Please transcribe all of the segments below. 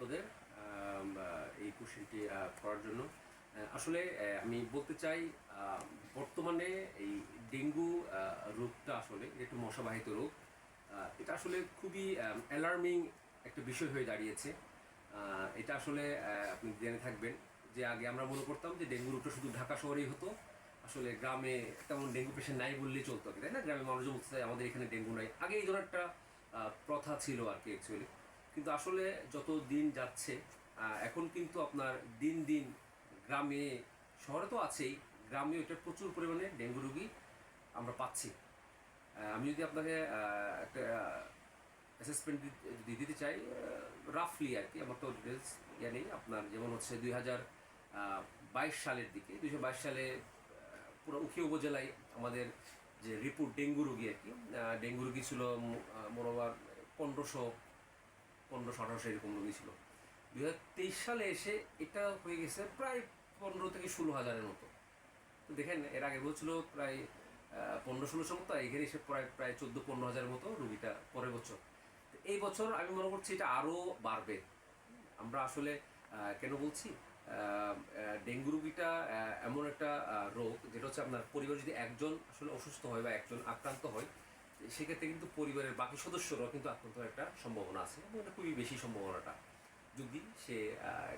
আপনাদের এই কোশ্চেনটি করার জন্য। আসলে আমি বলতে চাই বর্তমানে এই ডেঙ্গু রোগটা আসলে একটু মশাবাহিত রোগ এটা আসলে খুবই অ্যালার্মিং একটা বিষয় হয়ে দাঁড়িয়েছে। এটা আসলে আপনি জেনে থাকবেন যে আগে আমরা মনে করতাম যে ডেঙ্গু রোগটা শুধু ঢাকা শহরেই হতো, আসলে গ্রামে তেমন ডেঙ্গু পেশেন্ট নাই বললেই চলতো তাই না? গ্রামে মানুষজন বলতে আমাদের এখানে ডেঙ্গু নাই। আগে এই ধরনের একটা প্রথা ছিল আর কি অ্যাকচুয়ালি কিন্তু আসলে যত দিন যাচ্ছে এখন কিন্তু আপনার দিন দিন গ্রামে, শহরে তো আছেই, গ্রামে এটা প্রচুর পরিমাণে ডেঙ্গু রোগী আমরা পাচ্ছি। আমি যদি আপনাকে একটা অ্যাসেসমেন্ট যদি দিতে চাই রাফলি আর কি, আমার তো ডিটেলস ইয়ে নেই। আপনার যেমন হচ্ছে দুই হাজার বাইশ সালের দিকে দুইশো বাইশ সালে পুরো উখিয়া উপজেলায় আমাদের যে রিপোর্ট ডেঙ্গু রোগী আর কি ডেঙ্গু রোগী ছিল মোরোবার পনেরোশো পনেরোশো আঠারোশো এরকম রোগী ছিল। দুই তেইশ সালে এসে এটা হয়ে গেছে প্রায় পনেরো থেকে ষোলো হাজারের মতো। তো দেখেন, এর আগে বলছিল প্রায় পনেরো ষোলোশো মতো এখানে এসে প্রায় প্রায় চোদ্দ, পনেরো হাজারের মতো রুগীটা পরের বছর। এই বছর আমি মনে করছি এটা আরও বাড়বে। আমরা আসলে কেন বলছি? ডেঙ্গু রুগীটা এমন একটা রোগ, যেটা হচ্ছে আপনার পরিবার যদি একজন আসলে অসুস্থ হয় বা একজন আক্রান্ত হয় সেক্ষেত্রে কিন্তু পরিবারের বাকি সদস্যরাও কিন্তু আক্রান্ত একটা সম্ভাবনা আছে এবং এটা খুবই বেশি সম্ভাবনাটা। যদি সে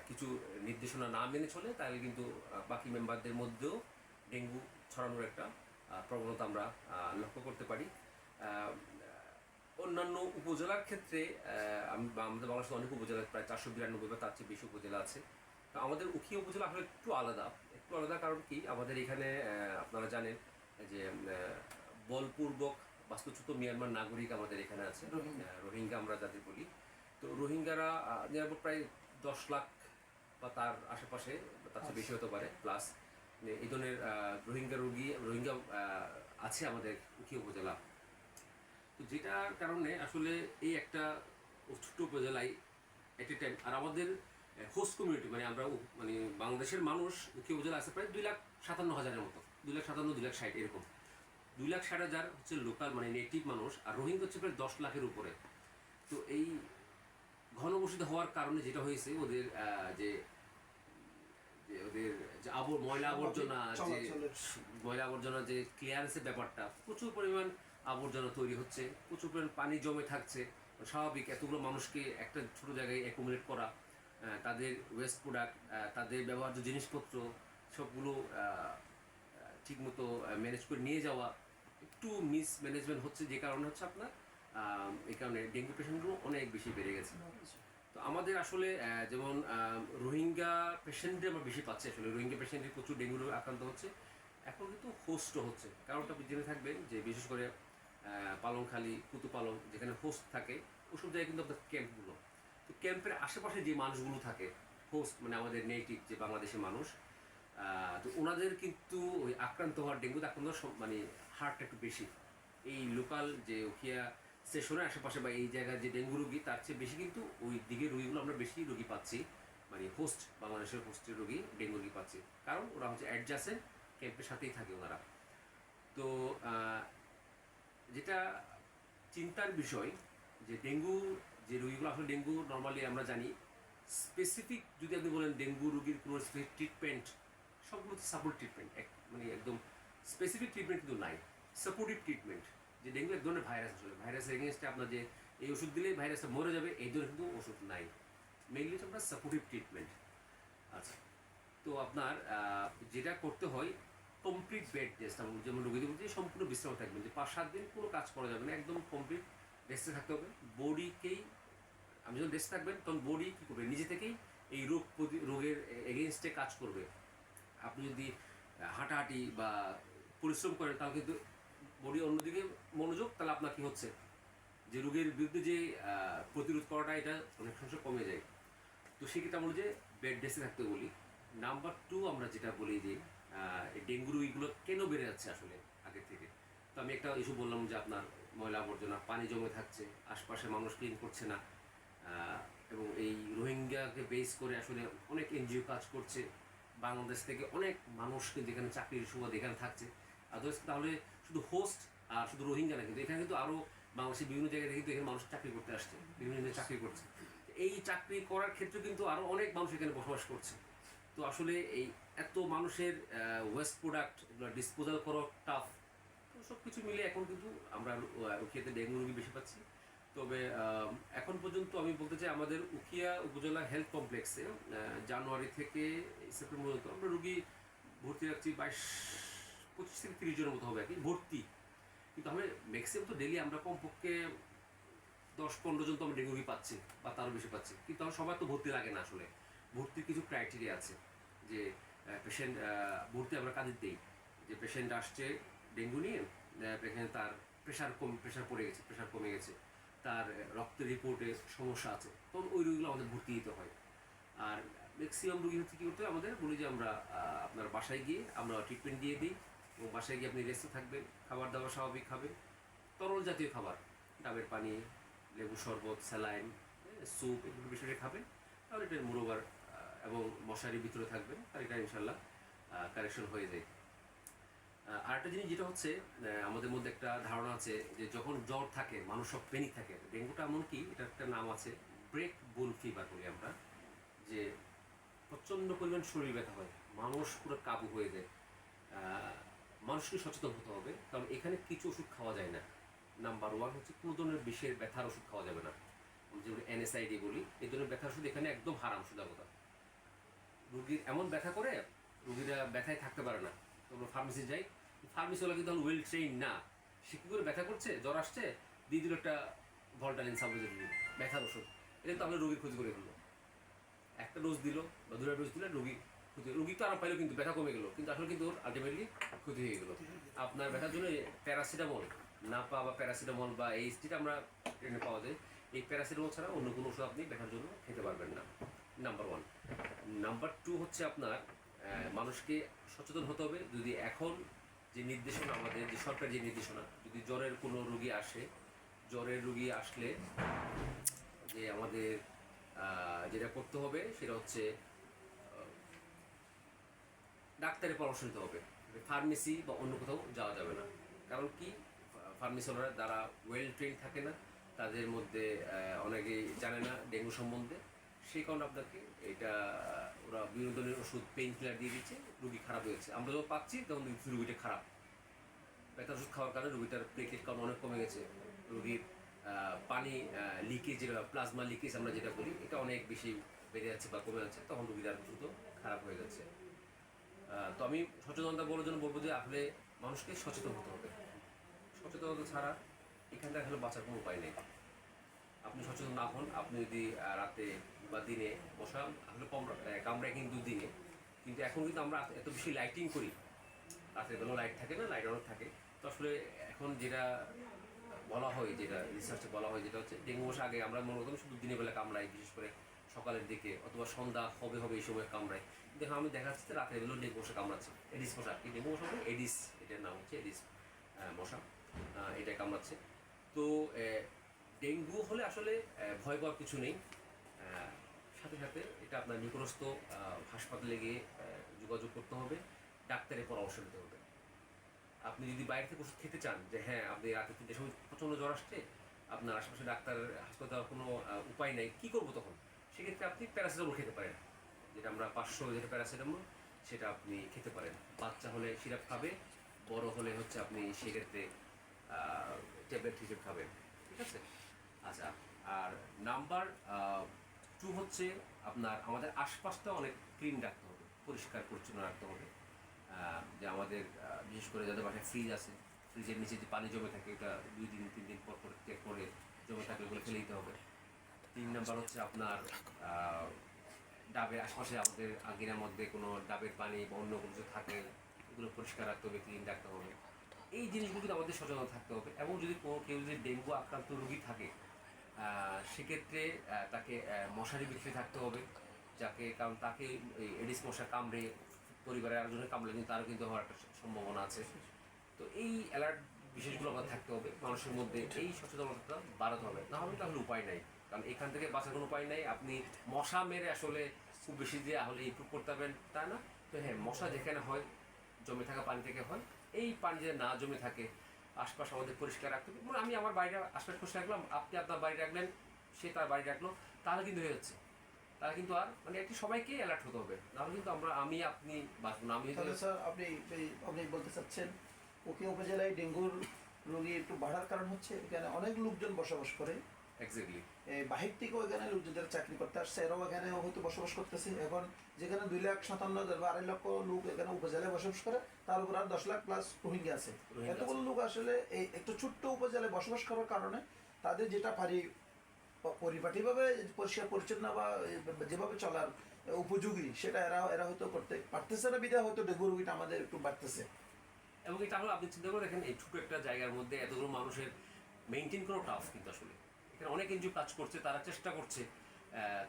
কিছু নির্দেশনা না মেনে চলে, তাহলে কিন্তু বাকি মেম্বারদের মধ্যেও ডেঙ্গু ছড়ানোর একটা প্রবণতা আমরা লক্ষ্য করতে পারি। অন্যান্য উপজেলার ক্ষেত্রে আমি আমাদের বাংলাদেশের অনেক উপজেলা, প্রায় চারশো বিরানব্বই বা তার চেয়ে বেশি উপজেলা আছে। আমাদের উখিয়া উপজেলা আসলে একটু আলাদা। একটু আলাদা কারণ কি? আমাদের এখানে আপনারা জানেন যে বলপূর্বক বাস্তুচ্যুত মিয়ানমার নাগরিক আমাদের এখানে আছে রোহিঙ্গা। রোহিঙ্গা আমরা যাদের বলি। তো রোহিঙ্গারা নিরাপদ প্রায় দশ লাখ বা তার আশেপাশে তার চেয়ে বেশি হতে পারে প্লাস এই ধরনের রোহিঙ্গা রোগী রোহিঙ্গা আছে আমাদের উখিয়া উপজেলা। তো যেটার কারণে আসলে এই একটা ছোট্ট উপজেলায় এট এ টাইম আর আমাদের হোস্ট কমিউনিটি মানে আমরা মানে বাংলাদেশের মানুষ উখিয়া উপজেলা আছে প্রায় দুই লাখ সাতান্ন হাজারের মতো। দুই লাখ সাতান্ন দুই লাখ ষাট এরকম। দুই লাখ ষাট হাজার হচ্ছে লোকাল মানে নেটিভ মানুষ আর রোহিঙ্গা হচ্ছে প্রায় দশ লাখের উপরে। তো এই ঘনবসিত হওয়ার কারণে যেটা হয়েছে ওদের যে ওদের যে আবর ময়লা আবর্জনা যে ময়লা আবর্জনা যে ক্লিয়ারেন্সের ব্যাপারটা প্রচুর পরিমাণ আবর্জনা তৈরি হচ্ছে প্রচুর পরিমাণ পানি জমে থাকছে। স্বাভাবিক এতগুলো মানুষকে একটা ছোট জায়গায় অ্যাকুমুলেট করা তাদের ওয়েস্ট প্রোডাক্ট তাদের ব্যবহার্য জিনিসপত্র সবগুলো ঠিকমতো ম্যানেজ করে নিয়ে যাওয়া একটু মিসম্যানেজমেন্ট হচ্ছে যে কারণে হচ্ছে আপনার এই কারণে ডেঙ্গু পেশেন্টগুলো অনেক বেশি বেড়ে গেছে। তো আমাদের আসলে যেমন রোহিঙ্গা পেশেন্টদের আমরা বেশি পাচ্ছি আসলে। রোহিঙ্গা পেশেন্টের প্রচুর ডেঙ্গু আক্রান্ত হচ্ছে। এখন কিন্তু হোস্টও হচ্ছে। কারণটা আপনি জেনে থাকবেন যে বিশেষ করে পালংখালি কুতুপালং যেখানে হোস্ট থাকে, ওসব জায়গায় কিন্তু আপনার ক্যাম্পগুলো। তো ক্যাম্পের আশেপাশে যে মানুষগুলো থাকে হোস্ট মানে আমাদের নেটিভ যে বাংলাদেশের মানুষ তো ওনাদের কিন্তু ওই আক্রান্ত হওয়ার ডেঙ্গুতে আক্রান্ত মানে হারটা একটু বেশি। এই লোকাল যে উখিয়া স্টেশনের আশেপাশে বা এই জায়গার যে ডেঙ্গু রোগী, তার চেয়ে বেশি কিন্তু ওই দিকের রোগীগুলো আমরা বেশি রোগী পাচ্ছি। মানে হোস্ট বাংলাদেশের হোস্টের রোগী, ডেঙ্গু রোগী পাচ্ছি। কারণ ওরা হচ্ছে অ্যাডজাস্টেন্ট ক্যাম্পের সাথেই থাকে ওনারা। তো যেটা চিন্তার বিষয় যে ডেঙ্গু, যে রোগীগুলো আসলে ডেঙ্গু নর্মালি আমরা জানি স্পেসিফিক যদি আপনি বলেন ডেঙ্গু রোগীর কোনো স্পেসিফিক ট্রিটমেন্ট সবগুলো সাপোর্ট ট্রিটমেন্ট এক মানে একদম স্পেসিফিক ট্রিটমেন্ট কিন্তু নাই। সাপোর্টিভ ট্রিটমেন্ট যে ডেঙ্গু এক ধরনের ভাইরাস আসলে। ভাইরাসের এগেনস্টে আপনার যে এই ওষুধ দিলে ভাইরাসটা মরে যাবে, এই ধরনের কিন্তু ওষুধ নাই। মেইনলি হচ্ছে আপনার সাপোর্টিভ ট্রিটমেন্ট আচ্ছা তো আপনার যেটা করতে হয় কমপ্লিট বেড রেস্ট যেমন রোগীদের বলছি সম্পূর্ণ বিশ্রাম থাকবেন, যে পাঁচ সাত দিন কোনো কাজ করা যাবে না, একদম কমপ্লিট রেস্টে থাকতে হবে। বডিকেই আপনি যখন রেস্ট থাকবেন, তখন বডি কী করবে? নিজে থেকেই এই রোগ প্রতি, রোগের এগেনস্টে কাজ করবে। আপনি যদি হাঁটাহাঁটি বা পরিশ্রম করেন, তাহলে কিন্তু বডি অন্যদিকে মনোযোগ, তাহলে আপনার কি হচ্ছে? যে রোগের বিরুদ্ধে যে প্রতিরোধ করাটা, এটা অনেক সময় কমে যায়। তো সেক্ষেত্রে আমরা যে বেড ডেসে থাকতে বলি। নাম্বার টু আমরা যেটা বলি যে ডেঙ্গু রোগীগুলো কেন বেড়ে যাচ্ছে আসলে আগে থেকে? তো আমি একটা ইস্যু বললাম যে, আপনার ময়লা আবর্জনা, পানি জমে থাকছে আশপাশে মানুষ ক্লিন করছে না। এবং এই রোহিঙ্গাকে বেস করে আসলে অনেক এনজিও কাজ করছে। বাংলাদেশ থেকে অনেক মানুষকে যেখানে চাকরির সুবাদ এখানে থাকছে। আদার্স তাহলে শুধু হোস্ট আর শুধু রোহিঙ্গা না কিন্তু এখানে কিন্তু আরও বাংলাদেশের বিভিন্ন জায়গায় থেকে কিন্তু এখানে মানুষ চাকরি করতে আসছে, বিভিন্ন চাকরি করছে। এই চাকরি করার ক্ষেত্রে কিন্তু আরও অনেক মানুষ এখানে বসবাস করছে। তো আসলে এই এত মানুষের ওয়েস্ট প্রোডাক্ট ডিসপোজাল করা টাফ তো সব কিছু মিলে এখন কিন্তু আমরা উখিয়াতে ডেঙ্গু রোগী বেশি পাচ্ছি। তবে এখন পর্যন্ত আমি বলতে চাই আমাদের উখিয়া উপজেলা হেলথ কমপ্লেক্সে জানুয়ারি থেকে সেপ্টেম্বর পর্যন্ত আমরা রুগী ভর্তি রাখছি বাইশ, পঁচিশ থেকে তিরিশ জনের মতো হবে আর কি, ভর্তি। কিন্তু আমরা ম্যাক্সিমাম তো ডেলি আমরা কমপক্ষে দশ, পনেরো জন তো আমরা ডেঙ্গু পাচ্ছি বা তারও বেশি পাচ্ছি। কিন্তু আমার সবার তো ভর্তি লাগে না আসলে। ভর্তির কিছু ক্রাইটেরিয়া আছে যে পেশেন্ট ভর্তি আমরা কাজে দিই। যে পেশেন্ট আসছে ডেঙ্গু নিয়ে পেশেন্ট তার প্রেশার কম প্রেশার পড়ে গেছে প্রেশার কমে গেছে। তার রক্তের রিপোর্টে সমস্যা আছে, তখন ওই রোগীগুলো আমাদের ভর্তি দিতে হয়। আর ম্যাক্সিমাম রোগী হচ্ছে কী করতে হয় আমাদের? বলি যে আমরা আপনার বাসায় গিয়ে আমরা ট্রিটমেন্ট দিয়ে দিই এবং বাসায় গিয়ে আপনি রেস্টে থাকবেন, খাবার দাবার স্বাভাবিক খাবে তরল জাতীয় খাবার, ডাবের পানি লেবু শরবত, স্যালাইন স্যুপ, এগুলো করে খাবেন। তাহলে এটা মুরোবার এবং মশারির ভিতরে থাকবেন তাহলে এটা ইনশাল্লাহ কারেকশন হয়ে যায়। আরেকটা জিনিস যেটা হচ্ছে আমাদের মধ্যে একটা ধারণা আছে যে যখন জ্বর থাকে, মানুষ সব পেনিক থাকে। ডেঙ্গুটা এমন কি এটা একটা নাম আছে ব্রেক বুল ফিভার বলি আমরা, যে প্রচণ্ড পরিমাণ শরীর ব্যথা হয়, মানুষ পুরো কাবু হয়ে যায়। মানুষকে সচেতন হতে হবে, কারণ এখানে কিছু ওষুধ খাওয়া যায় না। নাম্বার ওয়ান হচ্ছে কোনো ধরনের বিষের ব্যথার ওষুধ খাওয়া যাবে না। যেগুলো এনএসআইডি বলি, এই ধরনের ব্যথার ওষুধ এখানে একদম হারাম কথা রুগীর এমন ব্যথা করে, রুগীরা ব্যথায় থাকতে পারে না। তোমরা ফার্মেসি যাই। ফার্মেসিওয়ালা কিন্তু ওয়েল ট্রেন না। সে কী করে ব্যথা করছে? জ্বর আসছে? দিয়ে দিল একটা ভল্টালিন সাবজেক্ট ব্যথার ওষুধ। এটা তো আমরা রোগীর ক্ষতি করে ফেলল একটা ডোজ দিল বা দুটা ডোজ দিলে, রোগী ক্ষতি রোগী তো আরাম পাইলো কিন্তু, ব্যথা কমে গেলো। কিন্তু আসলে কিন্তু ওর আলটিমেটলি ক্ষতি হয়ে গেলো। আপনার ব্যথার জন্য প্যারাসিটামল না পাওয়া বা প্যারাসিটামল বা এই যেটা আমরা ট্রেনে পাওয়া যায়। এই প্যারাসিটামল ছাড়া অন্য কোনো ওষুধ আপনি ব্যথার জন্য খেতে পারবেন না। নাম্বার ওয়ান নাম্বার টু হচ্ছে আপনার মানুষকে সচেতন হতে হবে। যদি এখন যে নির্দেশনা আমাদের, যে সরকারি যে নির্দেশনা, যদি জ্বরের কোনো রুগী আসে, জ্বরের রুগী আসলে যে আমাদের যেটা করতে হবে সেটা হচ্ছে ডাক্তারের পরামর্শ নিতে হবে। ফার্মেসি বা অন্য কোথাও যাওয়া যাবে না। কারণ কি? ফার্মেসিওয়ালারা যারা ওয়েল ট্রেন থাকে না, তাদের মধ্যে অনেকেই জানে না ডেঙ্গু সম্বন্ধে। সেই কারণে আপনাকে এটা, ওরা বিনোদনের ওষুধ পেইন কিলার দিয়ে দিচ্ছে, রুগী খারাপ হয়েছে আমরা যখন পাচ্ছি, তখন রুগীটা খারাপ। ব্যথার ওষুধ খাওয়ার কারণে রুগীটার প্লেটলেট কাউন্ট অনেক কমে গেছে। রুগীর পানি লিকেজ প্লাজমা লিকেজ আমরা যেটা বলি, এটা অনেক বেশি বেড়ে যাচ্ছে বা কমে যাচ্ছে। তখন রুগীর দ্রুত খারাপ হয়ে যাচ্ছে। তো আমি সচেতনতা বলার জন্য বলব যে, আসলে মানুষকে সচেতন হতে হবে। সচেতনতা ছাড়া এখান থেকে আসলে বাঁচার কোনো উপায় নেই। আপনি সচেতন না হন, আপনি যদি রাতে বা দিনে বসা আসলে কম কামড়ায় কিন্তু দিনে। কিন্তু এখন কিন্তু আমরা এত বেশি লাইটিং করি। রাতের বেলা লাইট থাকে না লাইট অনেক থাকে। তো আসলে এখন যেটা বলা হয়, যেটা রিসার্চে বলা হয়, যেটা হচ্ছে ডেঙ্গু মশা আগে আমরা মনে করতাম শুধু দিনের বেলা কামড়াই বিশেষ করে সকালের দিকে, অথবা সন্ধ্যা হবে হবে এই সময় কামড়াই দেখো আমি দেখা যাচ্ছে যে রাতের বেলা ডেঙ্গু মশা কামড়াচ্ছে। এডিস মশা এই ডেঙ্গু মশা এডিস এটার নাম হচ্ছে এডিস মশা। এটা কামড়াচ্ছে। তো ডেঙ্গু হলে আসলে ভয় পাওয়ার কিছু নেই। সাথে সাথে এটা আপনার নিকটস্থ হাসপাতালে গিয়ে যোগাযোগ করতে হবে, ডাক্তারের পরামর্শ নিতে হবে। আপনি যদি বাইরে থেকে ওষুধ খেতে চান যে হ্যাঁ আপনি রাতে তিনটে সময় প্রচণ্ড জ্বর আসছে, আপনার আশেপাশে ডাক্তার হাসপাতাল কোনো উপায় নাই, কী করব তখন? সেক্ষেত্রে আপনি প্যারাসিটামল খেতে পারেন। যেটা আমরা পাঁচশো যেটা প্যারাসিটামল, সেটা আপনি খেতে পারেন। বাচ্চা হলে সিরাপ খাবে, বড় হলে হচ্ছে আপনি সেক্ষেত্রে ট্যাবলেট হিসেবে খাবেন। ঠিক আছে? আচ্ছা আর নাম্বার টু হচ্ছে আপনার আমাদের আশপাশটা অনেক ক্লিন রাখতে হবে, পরিষ্কার, পরিচ্ছন্ন রাখতে হবে। যে আমাদের বিশেষ করে যাদের বাসায় ফ্রিজ আছে ফ্রিজের নিচে যে পানি জমে থাকে, এটা দুই দিন, তিন দিন পর পর চেক করে জমে থাকলে ওগুলো ফেলে দিতে হবে। তিন নাম্বার হচ্ছে আপনার ডাবের আশপাশে আমাদের আঙ্গিনার মধ্যে কোনো ডাবের পানি বা অন্য কোনো কিছু থাকে, এগুলো পরিষ্কার রাখতে হবে ক্লিন রাখতে হবে। এই জিনিসগুলো কিন্তু আমাদের সচেতন থাকতে হবে। এবং যদি কোনো, কেউ যদি ডেঙ্গু আক্রান্ত রোগী থাকে সেক্ষেত্রে তাকে মশারি ভিতরে থাকতে হবে যাকে কারণ তাকে এই এডিস মশা কামড়ে পরিবারের আরেকজনের কামড়ে কিন্তু তারও কিন্তু হওয়ার একটা সম্ভাবনা আছে। তো এই অ্যালার্ট বিশেষগুলো আমাদের থাকতে হবে মানুষের মধ্যে। এই সচেতনতা বাড়াতে হবে। না হলে তাহলে উপায় নাই। কারণ এখান থেকে বাঁচার কোনো উপায় নাই। আপনি মশা মেরে আসলে খুব বেশি দিয়ে আসলে ইমপ্রুভ করতে পারবেন তা না। তো হ্যাঁ মশা যেখানে হয় জমে থাকা পানি থেকে হয় এই পানি যদি না জমে থাকে আশপাশ আমাদের পরিষ্কার রাখতে হবে। মানে আমি আমার বাড়িটা আশপাশ পরিষ্কার রাখলাম, আপনি আপনার বাড়ি রাখলেন, সে তার বাড়ি রাখল, তাহলে কিন্তু হয়ে যাচ্ছে। তাহলে কিন্তু আর মানে একটি সবাইকে অ্যালার্ট হতে হবে। নাহলে কিন্তু আমরা, আমি, আপনি বাঁচবো না, আমি স্যার, আপনি আপনি বলতে চাচ্ছেন ওকে উপজেলায় ডেঙ্গুর রোগী একটু বাড়ার কারণ হচ্ছে, এখানে অনেক লোকজন বসবাস করে। এক্স্যাক্টলি বাহির থেকেও এখানে যারা চাকরি করতে আসছে। এরাও এখানে হয়তো বসবাস করতেছে। এখন যেখানে দুই লাখ সাতান্ন হাজার বা আড়াই লক্ষ লোক এখানে উপজেলায় বসবাস করে তার উপর আর দশ লাখ প্লাস রোহিঙ্গা আছে। এতগুলো লোক আসলে এই একটু ছোট্ট উপজেলায় বসবাস করার কারণে তাদের যেটা পারি পরিপাটিভাবে পরিষ্কার পরিচ্ছন্ন বা যেভাবে চলার উপযোগী সেটা এরা এরা হয়তো করতে পারতেছে না। বিধায় হয়তো ডেঙ্গু রোগীটা আমাদের একটু বাড়তেছে। এবং এটা হলো আপনি চিন্তা করে দেখেন এই ছোট একটা জায়গার মধ্যে এতগুলো মানুষের মেনটেন করা টাফ কিন্তু আসলে। এখানে অনেক এনজিও কাজ করছে, তারা চেষ্টা করছে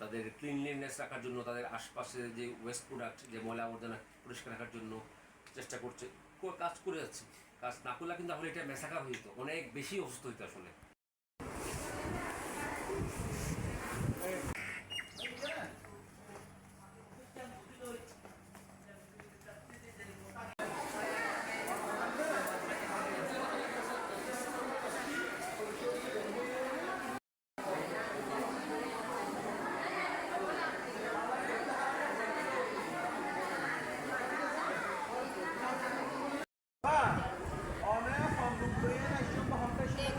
তাদের ক্লিনলিনেস রাখার জন্য, তাদের আশপাশে যে ওয়েস্ট প্রোডাক্ট যে ময়লা আবর্জনা পরিষ্কার রাখার জন্য চেষ্টা করছে। কাজ করে যাচ্ছে। কাজ না করলে কিন্তু তাহলে এটা মেশাকা হয়ে যেত। অনেক বেশি অসুস্থ হইতো আসলে অনেক সম্পূর্ণ একজন মহান্তের সাথে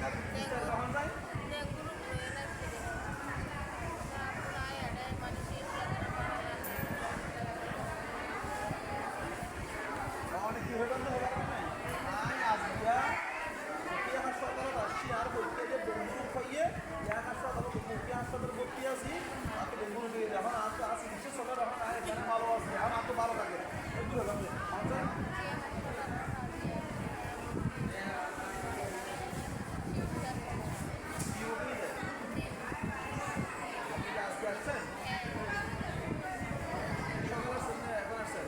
অনেক কি হয়ে গেল আই আজকে মুখিয়া হাসপাতালত আসছি আর বলতে যে ডেঙ্গু খাইয়ে ইয়া হাসপাতালত মুখিয়া হাসপাতাল ভর্তি আছি আর তো ডেঙ্গু রোগী এখন আর তো আসি নিশ্চয় সকাল এখন আর এখানে ভালো আছে এখন আর তো ভালো থাকে এগুলো হবে আমাদের ডিউটি দেয় আপনি কি আজকে আসছেন সকাল আসছেন না এখন আসছেন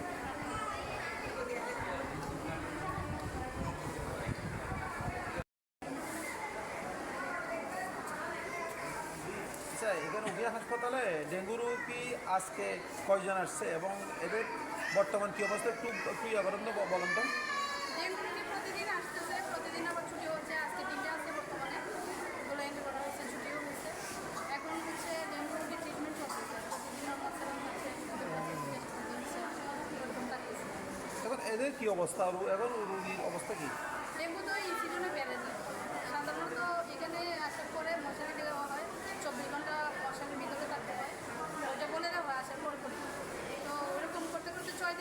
আচ্ছা এখানে উগিয়া হাসপাতালে ডেঙ্গু রোগী আজকে কয়জন আসছে এবং এদের বর্তমান কি অবস্থা? একটু একটু ব- বলেন তো। এখন এদের কি অবস্থা? এখন রোগীর অবস্থা কি? ডেঙ্গু তো এই সিজনে বেড়ে যায়